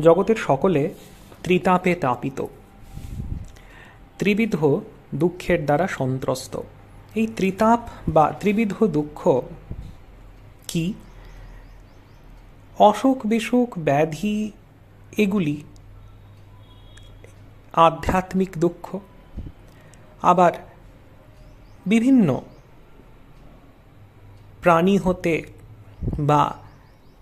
জগতের সকলে ত্রিতাপে তাপিত। ত্রিবিধ দুঃখের দ্বারা সন্ত্রস্ত। এই ত্রিতাপ বা ত্রিবিধ দুঃখ কি? অসুখ, বিসুখ, ব্যাধি, এগুলি আধ্যাত্মিক দুঃখ। আবার বিভিন্ন প্রাণী হতে বা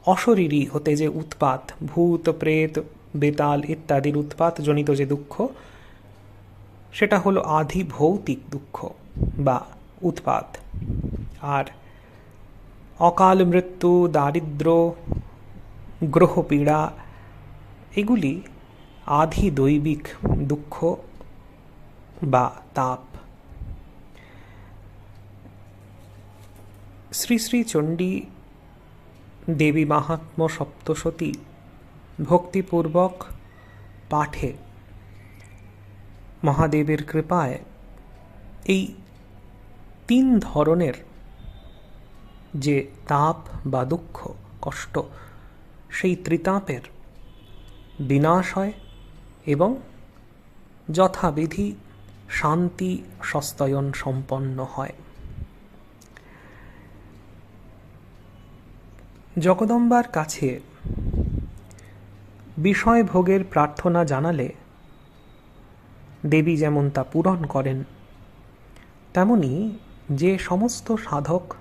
অশরীরী হতে যে উৎপাত, ভূত, প্রেত, বেতাল ইত্যাদির উৎপাতজনিত যে দুঃখ, সেটা হলো আধি ভৌতিক দুঃখ বা উৎপাত। আর অকাল মৃত্যু, দারিদ্র গ্রহপীড়া এগুলি আধি দৈবিক দুঃখ বা তাপ। শ্রী শ্রী চণ্ডী দেবী মাহাত্ম সপ্তশতী। ভক্তিপূর্বক পাঠে। মহাদেবের কৃপায় এই তিন ধরনের যে তাপ বা দুঃখ, কষ্ট, সেই ত্রিতাপের বিনাশ হয় এবং যথাবিধি শান্তি, সস্তয়ন সম্পন্ন হয়। জগদম্বার কাছে বিষয় ভোগের প্রার্থনা জানালে দেবী যেমন তা পূরণ করেন, তেমনি যে সমস্ত সাধক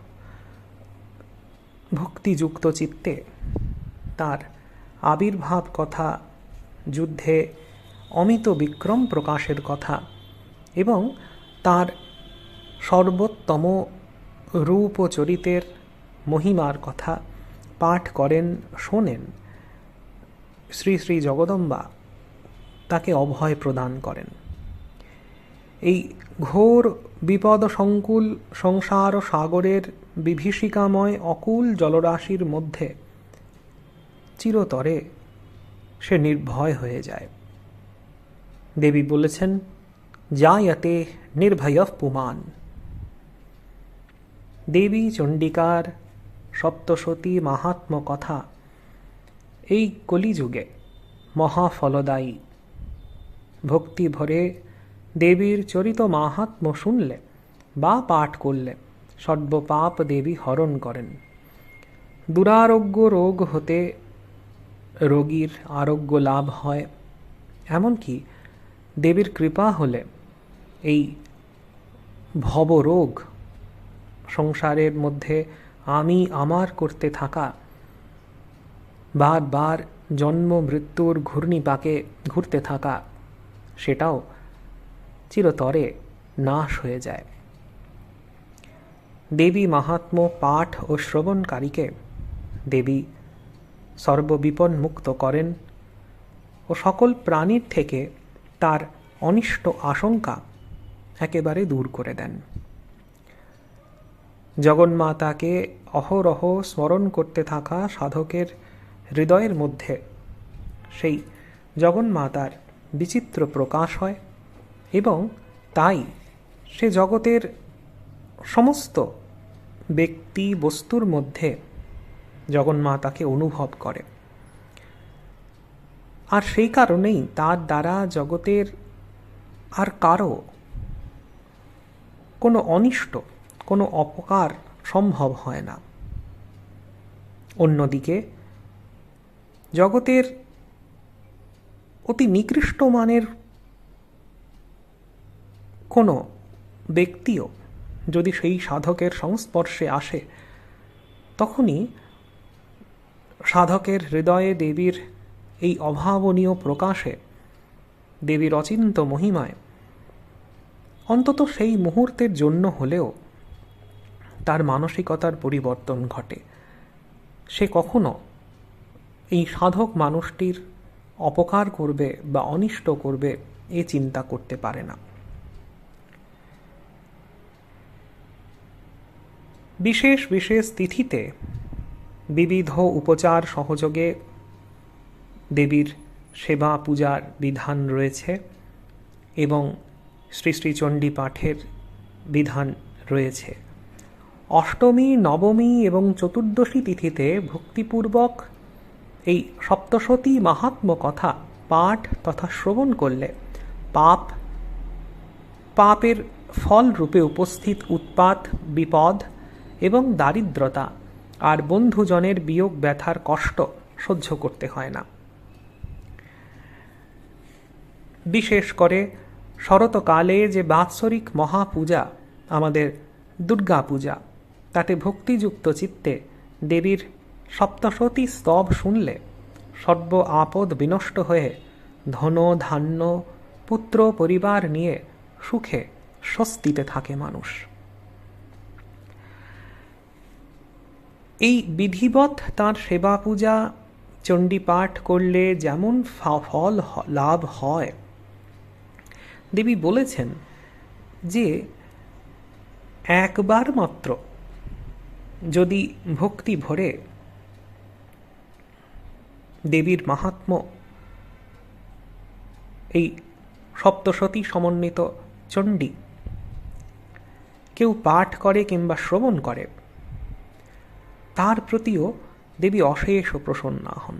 ভক্তিযুক্ত চিত্তে তার আবির্ভাব কথা, যুদ্ধে অমিত বিক্রম প্রকাশের কথা এবং তার সর্বোত্তম রূপ ও চরিতের মহিমার কথা পাঠ করেন, শোনেন। শ্রী শ্রী জগদম্বা তাকে অভয় প্রদান করেন। এই ঘোর বিপদ সংকুল সংসার সাগরের বিভীষিকাময় অকুল জলরাশির মধ্যে চিরতরে সে নির্ভয় হয়ে যায়। দেবী বলেছেন, জায়তে নির্ভয় পুমান দেবী চণ্ডিকার সপ্তশতী মাহাত্ম কথা। এই কলিযুগে মহাফলদায়ী। ভক্তি ভরে দেবীর চরিত মাহাত্ম শুনলে বা পাঠ করলে সর্বপাপ দেবী হরণ করেন। দুরারোগ্য রোগ হতে রোগীর আরোগ্য লাভ হয়। এমনকি দেবীর কৃপা হলে এই ভবরোগ সংসারের মধ্যে আমি আমার করতে থাকা। বারবার জন্ম মৃত্যুর ঘূর্ণিপাকে ঘুরতে থাকা, সেটাও চিরতরে নাশ হয়ে যায়। দেবী মাহাত্ম পাঠ ও শ্রবণকারীকে দেবী সর্ববিপন মুক্ত করেন ও সকল প্রাণীর থেকে তার অনিষ্ট আশঙ্কা একেবারে দূর করে দেন। জগন্মাতাকে অহরহ স্মরণ করতে থাকা সাধকের হৃদয়ের মধ্যে সেই জগন্মাতার বিচিত্র প্রকাশ হয় এবং তাই সে জগতের সমস্ত ব্যক্তি বস্তুর মধ্যে জগন্মাতাকে অনুভব করে। আর সেই কারণেই তার দ্বারা জগতের আর কারও কোনো অনিষ্ট কোনো অপকার সম্ভব হয় না। অন্যদিকে, জগতের অতি নিকৃষ্ট মানের কোনো ব্যক্তিও যদি সেই সাধকের সংস্পর্শে আসে, তখনই সাধকের হৃদয়ে দেবীর এই অভাবনীয় প্রকাশে, দেবীর অচিন্ত মহিমায় অন্তত সেই মুহূর্তের জন্য হলেও তার মানসিকতার পরিবর্তন ঘটে। সে কখনো এই সাধক মানুষটির অপকার করবে বা অনিষ্ট করবে এ চিন্তা করতে পারে না। বিশেষ বিশেষ তিথিতে বিবিধ উপচার সহযোগে দেবীর সেবা পূজার বিধান রয়েছে এবং শ্রী শ্রী চণ্ডী পাঠের বিধান রয়েছে। অষ্টমী, নবমী এবং চতুর্দশী তিথিতে ভক্তিপূর্বক এই সপ্তশতী মাহাত্ম কথা পাঠ তথা শ্রবণ করলে পাপ, পাপের ফল রূপে উপস্থিত উৎপাত, বিপদ এবং দারিদ্রতা আর বন্ধুজনের বিয়োগ ব্যথার কষ্ট সহ্য করতে হয় না। বিশেষ করে শরতকালে যে বাৎসরিক মহাপূজা, আমাদের দুর্গা পূজা তাতে ভক্তিযুক্ত চিত্তে দেবীর সপ্তশতী স্তব শুনলে সর্ব আপদ বিনষ্ট হয়ে ধন, ধান্য, পুত্র, পরিবার নিয়ে সুখে স্বস্তিতে থাকে মানুষ। এই বিধিবৎ তার সেবা পূজা চণ্ডী পাঠ করলে যেমন ফল লাভ হয়। দেবী বলেছেন যে, একবার মাত্র যদি ভক্তি ভরে, দেবীর মাহাত্ম এই সপ্তশতী সমন্বিত চণ্ডী কেউ পাঠ করে কিংবা শ্রবণ করে, তার প্রতিও দেবী অশেষ প্রসন্না হন।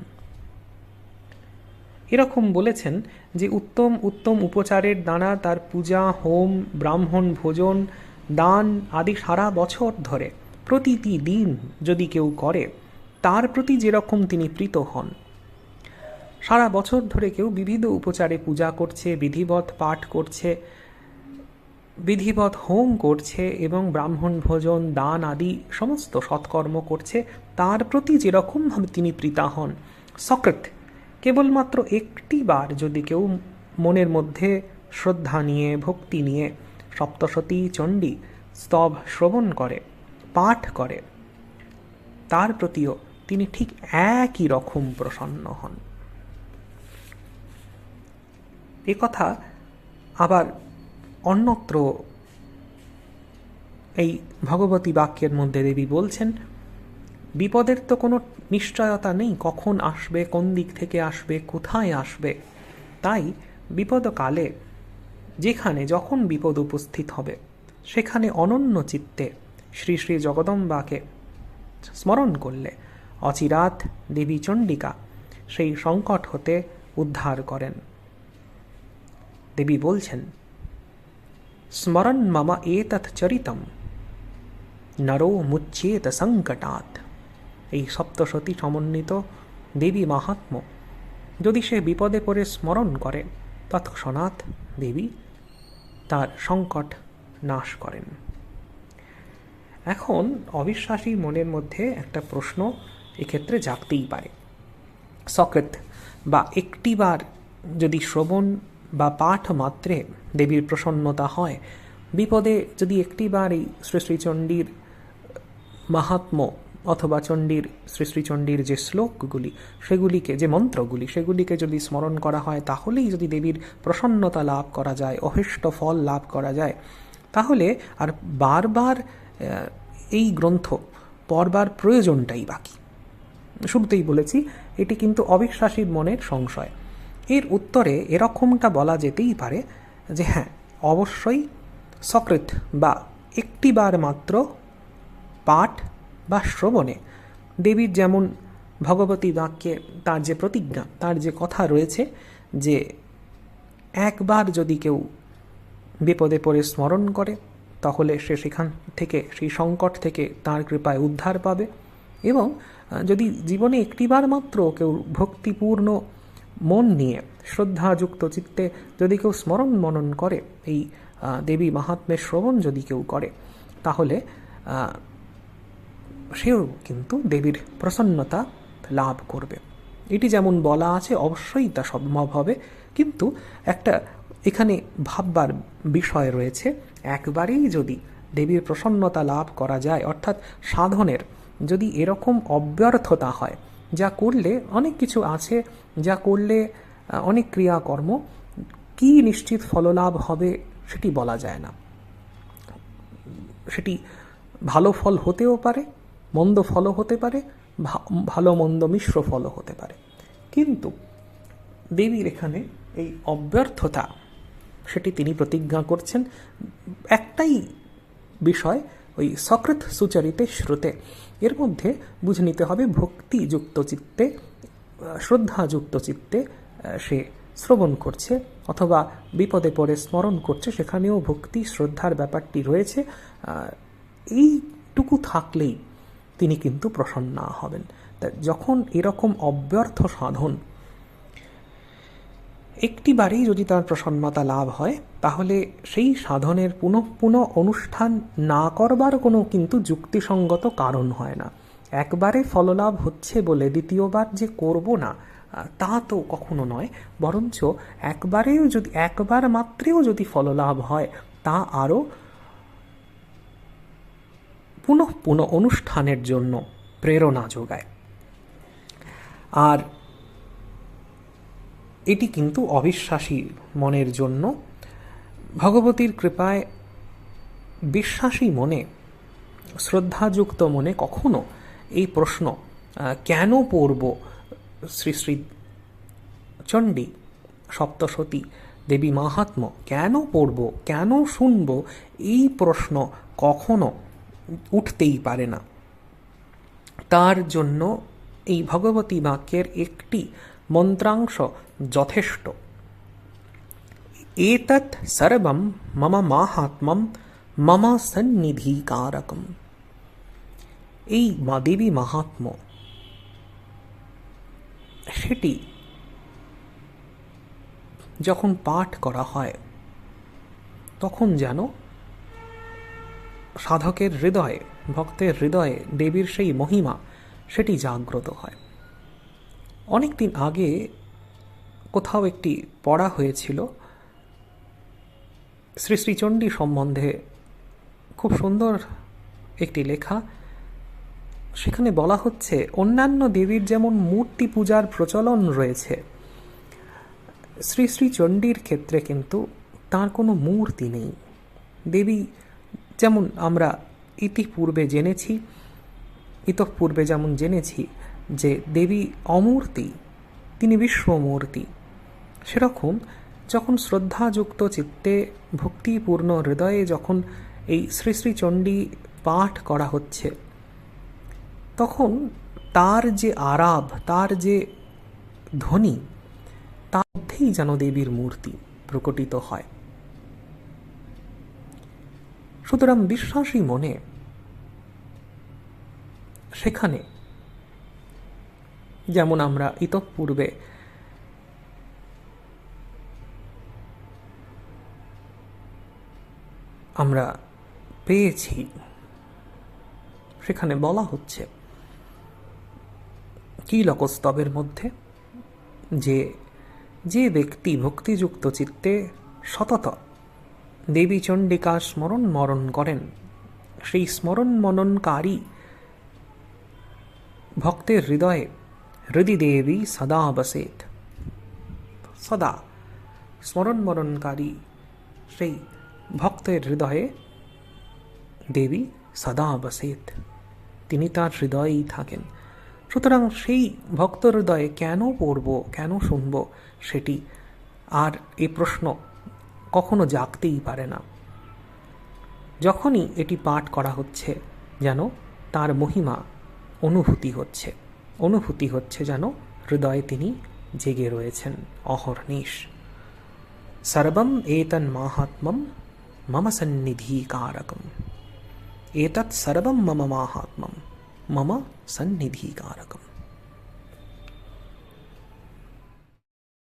এরকম বলেছেন যে উত্তম উত্তম উপচারের দ্বারা তার পূজা, হোম, ব্রাহ্মণ, ভোজন, দান আদি সারা বছর ধরে প্রতিটি দিন যদি কেউ করে, তার প্রতি যেরকম তিনি প্রীত হন। সারা বছর ধরে কেউ বিবিধ উপচারে পূজা করছে, বিধিবৎ পাঠ করছে, বিধিবৎ হোম করছে এবং ব্রাহ্মণ ভোজন, দান আদি সমস্ত সৎকর্ম করছে, তার প্রতি যেরকমভাবে তিনি প্রীতা হন। সকৃত কেবলমাত্র একটি বার যদি কেউ মনের মধ্যে শ্রদ্ধা নিয়ে, ভক্তি নিয়ে সপ্তশতী চণ্ডী স্তব শ্রবণ করে পাঠ করে, তার প্রতিও তিনি ঠিক একই রকম প্রসন্ন হন। এ কথা আবার অন্যত্র এই ভগবতী বাক্যের মধ্যে দেবী বলছেন, বিপদের তো কোনো নিশ্চয়তা নেই, কখন আসবে, কোন দিক থেকে আসবে, কোথায় আসবে? তাই বিপদকালে যেখানে যখন বিপদ উপস্থিত হবে, সেখানে অনন্য চিত্তে শ্রী শ্রী জগদম্বাকে স্মরণ করলে অচিরাত দেবী চণ্ডিকা সেই সংকট হতে উদ্ধার করেন। দেবী বলছেন, স্মরণ মম এতৎ চরিতম, নরো মুচ্ছেত সংকটাত এই সপ্তশতী সমন্বিত দেবী মাহাত্ম যদি সে বিপদে পড়ে স্মরণ করে, তৎক্ষণাৎ দেবী তার সংকট নাশ করেন। এখন অবিশ্বাসী মনের মধ্যে একটা প্রশ্ন এক্ষেত্রে জাগতেই পারে। সকৃত বা একটিবার যদি শ্রবণ বা পাঠ মাত্রে দেবীর প্রসন্নতা হয়, বিপদে যদি একটিবার এই শ্রী শ্রীচণ্ডীর মাহাত্ম অথবা চণ্ডীর শ্রী শ্রীচণ্ডীর যে শ্লোকগুলি, সেগুলিকে যে মন্ত্রগুলি, সেগুলিকে যদি স্মরণ করা হয়, তাহলেই যদি দেবীর প্রসন্নতা লাভ করা যায় অহিষ্ট ফল লাভ করা যায়, তাহলে আর বারবার এই গ্রন্থ পড়বার প্রয়োজনটাই বাকি। শুরুতেই বলেছি, এটি কিন্তু অবিশ্বাসীর মনের সংশয়। এর উত্তরে এরকমটা বলা যেতেই পারে যে হ্যাঁ অবশ্যই সকৃত বা একটিবার মাত্র পাঠ বা শ্রবণে দেবীর যেমন ভগবতী বাক্যে তার যে প্রতিজ্ঞা, তার যে কথা রয়েছে যে একবার যদি কেউ বিপদে পড়ে স্মরণ করে তাহলে সে সেখান থেকে, সেই সংকট থেকে তার কৃপায় উদ্ধার পাবে। এবং যদি জীবনে একটিবার মাত্র কেউ ভক্তিপূর্ণ মন নিয়ে, শ্রদ্ধাযুক্ত চিত্তে যদি কেউ স্মরণ মনন করে, এই দেবী মাহাত্মের শ্রবণ যদি কেউ করে, তাহলে সেও কিন্তু দেবীর প্রসন্নতা লাভ করবে। এটি যেমন বলা আছে, অবশ্যই তা সম্ভব হবে। কিন্তু একটা এখানে ভাববার বিষয় রয়েছে, একবারেই যদি দেবীর প্রসন্নতা লাভ করা যায়, অর্থাৎ সাধনের যদি এরকম অব্যর্থতা হয়, যা করলে অনেক কিছু আছে, যা করলে অনেক ক্রিয়াকর্ম, কি নিশ্চিত ফললাভ হবে সেটি বলা যায় না। সেটি ভালো ফল হতেও পারে, মন্দ ফলও হতে পারে ভালো মন্দ মিশ্র ফলও হতে পারে। কিন্তু দেবীর এখানে এই অব্যর্থতা সেটি তিনি প্রতিজ্ঞা করছেন। একটাই বিষয়, ওই সकृत সুচরিতে শ্রুতে। এর মধ্যে বুঝে নিতে হবে ভক্তিযুক্ত চিত্তে, শ্রদ্ধাযুক্ত চিত্তে সে শ্রবণ করছে অথবা বিপদে পড়ে স্মরণ করছে, সেখানেও ভক্তি, শ্রদ্ধার ব্যাপারটি রয়েছে। এইটুকু থাকলেই তিনি কিন্তু প্রসন্ন হবেন। যখন এরকম অব্যর্থ সাধন একটিবারেই যদি তার প্রসন্নতা লাভ হয়, তাহলে সেই সাধনের পুনঃ পুনঃ অনুষ্ঠান না করবার কোনো কিন্তু যুক্তিসঙ্গত কারণ হয় না। একবারে ফললাভ হচ্ছে বলে দ্বিতীয়বার যে করব না, তা তো কখনো নয়। বরঞ্চ একবারেও যদি, একবার মাত্রেও যদি ফললাভ হয়, তা আরও পুনঃ পুনঃ অনুষ্ঠানের জন্য প্রেরণা যোগায়। আর এটি কিন্তু অবিশ্বাসী মনের জন্য। ভগবতীর কৃপায় বিশ্বাসী মনে, শ্রদ্ধাযুক্ত মনে কখনো এই প্রশ্ন কেন পড়ব? শ্রী শ্রী চণ্ডী সপ্তশতী দেবী মাহাত্ম কেন পড়ব? কেন শুনব? এই প্রশ্ন কখনো উঠতেই পারে না। তার জন্য এই ভগবতী বাক্যের একটি মন্ত্রাংশ যথেষ্ট। এতৎ সর্বম মম মাহাত্মম মম সন্নিধিকারকম। এই মা দেবী মাহাত্ম সেটি যখন পাঠ করা হয়, তখন যেন সাধকের হৃদয়ে, ভক্তের হৃদয়ে দেবীর সেই মহিমা, সেটি জাগ্রত হয়। অনেক দিন আগে কোথাও একটি পড়া হয়েছিল। শ্রী শ্রীচণ্ডী সম্বন্ধে খুব সুন্দর একটি লেখা। সেখানে বলা হচ্ছে, অন্যান্য দেবীর যেমন মূর্তি পূজার প্রচলন রয়েছে, শ্রী শ্রী চণ্ডীর ক্ষেত্রে কিন্তু তার কোনো মূর্তি নেই। দেবী যেমন আমরা ইতিপূর্বে জেনেছি, ইতঃপূর্বে যেমন জেনেছি যে দেবী অমূর্তি, তিনি বিশ্বমূর্তি। সেরকম যখন শ্রদ্ধাযুক্ত চিত্তে ভক্তিপূর্ণ হৃদয়ে যখন এই শ্রী শ্রী চণ্ডী পাঠ করা হচ্ছে, তখন তার যে আরাভ, তার যে ধ্বনি, তার মধ্যেই যেন দেবীর মূর্তি প্রকটিত হয়। সুতরাং বিশ্বাসী মনে সেখানে যেমন আমরা ইতঃপূর্বে। আমরা পেয়েছি। সেখানে বলা হচ্ছে, কি লকস্তবের মধ্যে? যে যে ব্যক্তি ভক্তিযুক্ত চিত্তে সতত, দেবী চণ্ডিকা স্মরণ মরণ করেন, সেই স্মরণ মননকারী ভক্তের হৃদয়ে হৃদি দেবী সদা বসেত সদা স্মরণ মরণকারী সেই ভক্তের হৃদয়ে দেবী সদা বসেত তিনি তার হৃদয়েই থাকেন সুতরাং সেই ভক্ত হৃদয়ে কেন পড়ব, কেন শুনব সেটি আর এই প্রশ্ন কখনো জাগতেই পারে না। যখনই এটি পাঠ করা হচ্ছে, যেন তার মহিমা অনুভূতি হচ্ছে। অনুভূতি হচ্ছে যেন হৃদয়ে তিনি জেগে রয়েছেন অহর্নিশ সর্বম এতন মাহাত্মম, মম সন্নিধি কারকম এতৎ সর্বম মম মাহাত্মম, মম সন্নিধিকারকম।